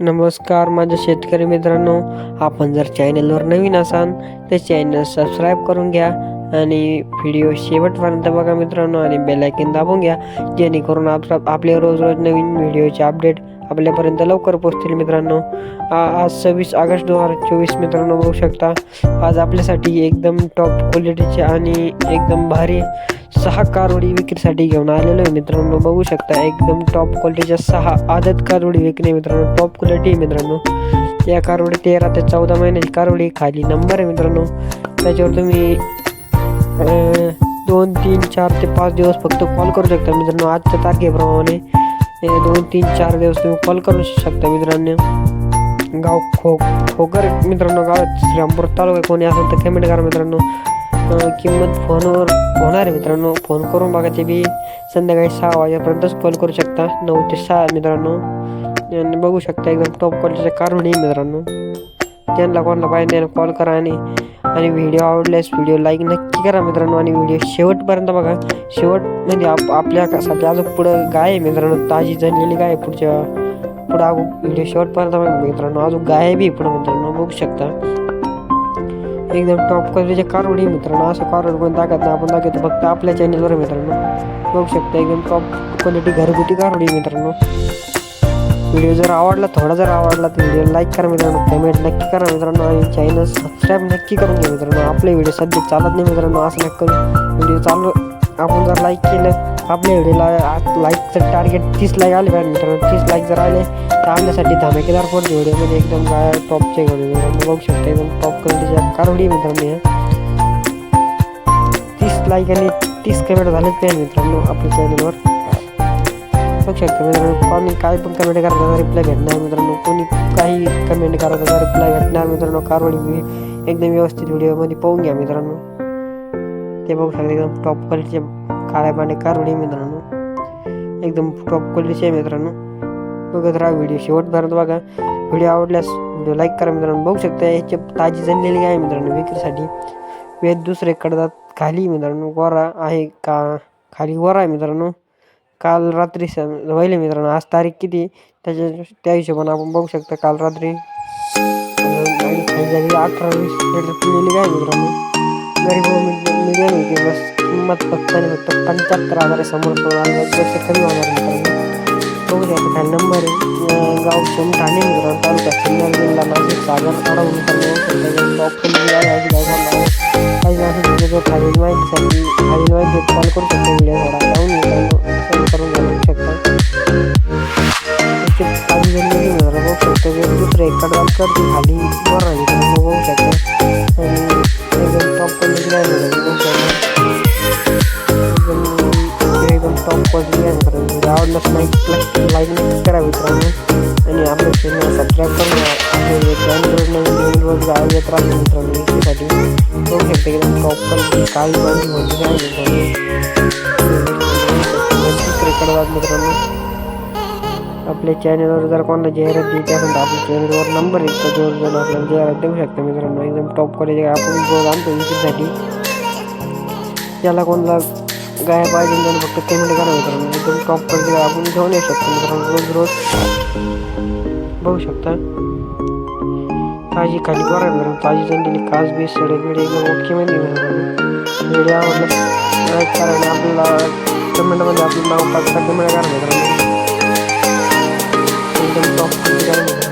नमस्कार माझ्या शेतकरी मित्रांनो आपण जर चॅनलवर नवीन असाल तर चॅनल सबस्क्राईब करून घ्या आणि व्हिडिओ शेवटपर्यंत बघा मित्रांनो आणि बेलायकन दाबून घ्या जेणेकरून आप आपले रोज रोज नवीन व्हिडिओचे अपडेट आपल्यापर्यंत लवकर पोहोचतील मित्रांनो. आज सव्वीस ऑगस्ट दोन हजार चोवीस मित्रांनो बघू शकता. आज आपल्यासाठी एकदम टॉप क्वालिटीचे आणि एकदम भारी सहा कारवडी विक्रीसाठी घेऊन आलेलो आहे मित्रांनो. बघू शकता एकदम टॉप क्वालिटीच्या सहा आदत कारवडी विकणे मित्रांनो. टॉप क्वालिटी आहे मित्रांनो. या कारवडी तेरा ते चौदा महिन्याची कारवडी खाली नंबर आहे मित्रांनो. त्याच्यावर तुम्ही दोन तीन चार ते पाच दिवस फक्त कॉल करू शकता मित्रांनो. आजच्या तारखेप्रमाणे दोन तीन चार दिवस तुम्ही कॉल करू शकता मित्रांनो. गाव खो खोकर मित्रांनो. गावात श्रीरामपूर तालुका कोणी असेल तर कमेंट करा मित्रांनो. किंमत फोनवर होणार आहे मित्रांनो. फोन करून बघा ते बी संध्याकाळी सहा वाजेपर्यंतच कॉल करू शकता. नऊ ते सहा मित्रांनो. आणि बघू शकता एकदम टॉप क्वालिटीचं कार आहे मित्रांनो. त्यांना कोणाला पाहिजे कॉल करा आणि आणि व्हिडिओ आवडल्यास व्हिडिओ लाईक नक्की करा मित्रांनो. आणि व्हिडिओ शेवटपर्यंत बघा. शेवट म्हणजे आप आपल्यासाठी अजून पुढं गाय आहे मित्रांनो. ताजी झालेली गाय पुढच्या पुढं अजून व्हिडिओ शेवटपर्यंत बघा मित्रांनो. अजून गाय बी पुढं मित्रांनो. बघू शकता. एकदम टॉप क्वालिटीचे कारवडी मित्रांनो. असं कारवड कोण दाखवत नाही. आपण दाखवतो फक्त आपल्या चॅनलवर मित्रांनो. बघू शकता एकदम टॉप क्वालिटी घरगुती कारवडी मित्रांनो. व्हिडिओ जर आवडला थोडा जर आवडला तर व्हिडिओ लाईक करा मित्रांनो. कमेंट नक्की करा मित्रांनो. आणि चॅनल सबस्क्राईब नक्की करून घ्या मित्रांनो. आपले व्हिडिओ सध्या चालत नाही मित्रांनो. असं नक्की व्हिडिओ चालू आपण जर लाईक केलं आपल्या व्हिडिओला लाईकचं टार्गेट तीस लाईक आले पाहिजे मित्रांनो. तीस लाईक जर आले तर आपल्यासाठी धमाकेदार पडते व्हिडिओमध्ये एकदम काय टॉपचे व्हिडिओ बघू शकतो एकदम टॉप क्वालिटीच्या कारवडी मित्रांनो तीस लाईक आणि तीस कमेंट झालेच नाही मित्रांनो आपल्या चॅनलवर बघू शकतो मित्रांनो कोणी काय पण कमेंट करा त्याचा रिप्लाय भेटणार मित्रांनो. कोणी काही कमेंट करा त्याचा रिप्लाय भेटणार मित्रांनो. कारवडी एकदम व्यवस्थित व्हिडिओमध्ये पाहून घ्या मित्रांनो. ते बघू शकता एकदम टॉप क्वालिटीचे काळ्या पांढरे कारवडी मित्रांनो. एकदम टॉप क्वालिटीचे आहे मित्रांनो. बघत राहा व्हिडिओ शेवटपर्यंत बघा. व्हिडिओ आवडल्यास व्हिडिओ लाईक करा मित्रांनो. बघू शकता याची ताजी जनलेली आहे मित्रांनो विक्रीसाठी. वेद दुसरे कडदात खाली मित्रांनो. गोरा आहे का? खाली गोरा आहे मित्रांनो. काल रात्री स व्हायले मित्रांनो आज तारीख किती? त्याच्या त्या हिशोबाने आपण बघू शकता काल रात्री. अठरा वीस लिटर पिलेली आहे मित्रांनो. गरीब मिडियम होती बस. किंमत फक्त आणि फक्त पंच्याहत्तर हज़ार आहे समोर पेक्षा कमी होणार बघू शकता नंबर आहे. गाव सोम ठाणे मित्रांनो तालुका सिन्नर जिल्हा नाशिक सागर त्याच्यावर खालील माहितीसाठी खालील माहिती कॉल करू शकतो व्हिडिओ थोडा जाऊन मित्रांनो करून घेऊ शकता. जनरेली मित्रांनो बघू शकतो दुसरे कडवाल करते, खाली बरं मित्रांनो बघू शकता. आणि टॉप क्वालिटी मित्रांनो व्हिडिओ आवडलाच नाही लाईक नक्की करा मित्रांनो. आणि आपल्या चॅनल सबस्क्राईब करून आपले चॅनलवर नवीन नवीन रोज गाव येत राहतो मित्रांनो विक्रीसाठी तो शकता एकदम टॉप क्वालिटी काळी क्वालिटी म्हणजे आहे मित्रांनो. दुसरे कडवाल मित्रांनो. आपल्या चॅनलवर जर कोणाला जाहिरात द्यायची असेल तर आपल्या चॅनलवर नंबर एक तर जोर जाऊन आपल्याला जाहिरात देऊ शकता मित्रांनो. एकदम टॉप कॉलेज आपण जोर आणतो विक्रीसाठी त्याला कोणाला गाय पाहिजे त्याला फक्त पेमेंट करा मित्रांनो एकदम टॉप क्वालिटी आपण घेऊन येऊ शकतो मित्रांनो रोज रोज. बघू शकता. ताजी खाली बरं आहे मित्रांनो ताजी जनलेली कास बीस सडे बिडे एकदम ओके मध्ये मित्रांनो. व्हिडिओ आवडला लाईक करा आणि आपल्याला कमेंटमध्ये आपलं नाव पाच कमेंट करा मित्रांनो. एकदम टॉप क्वालिटी आहे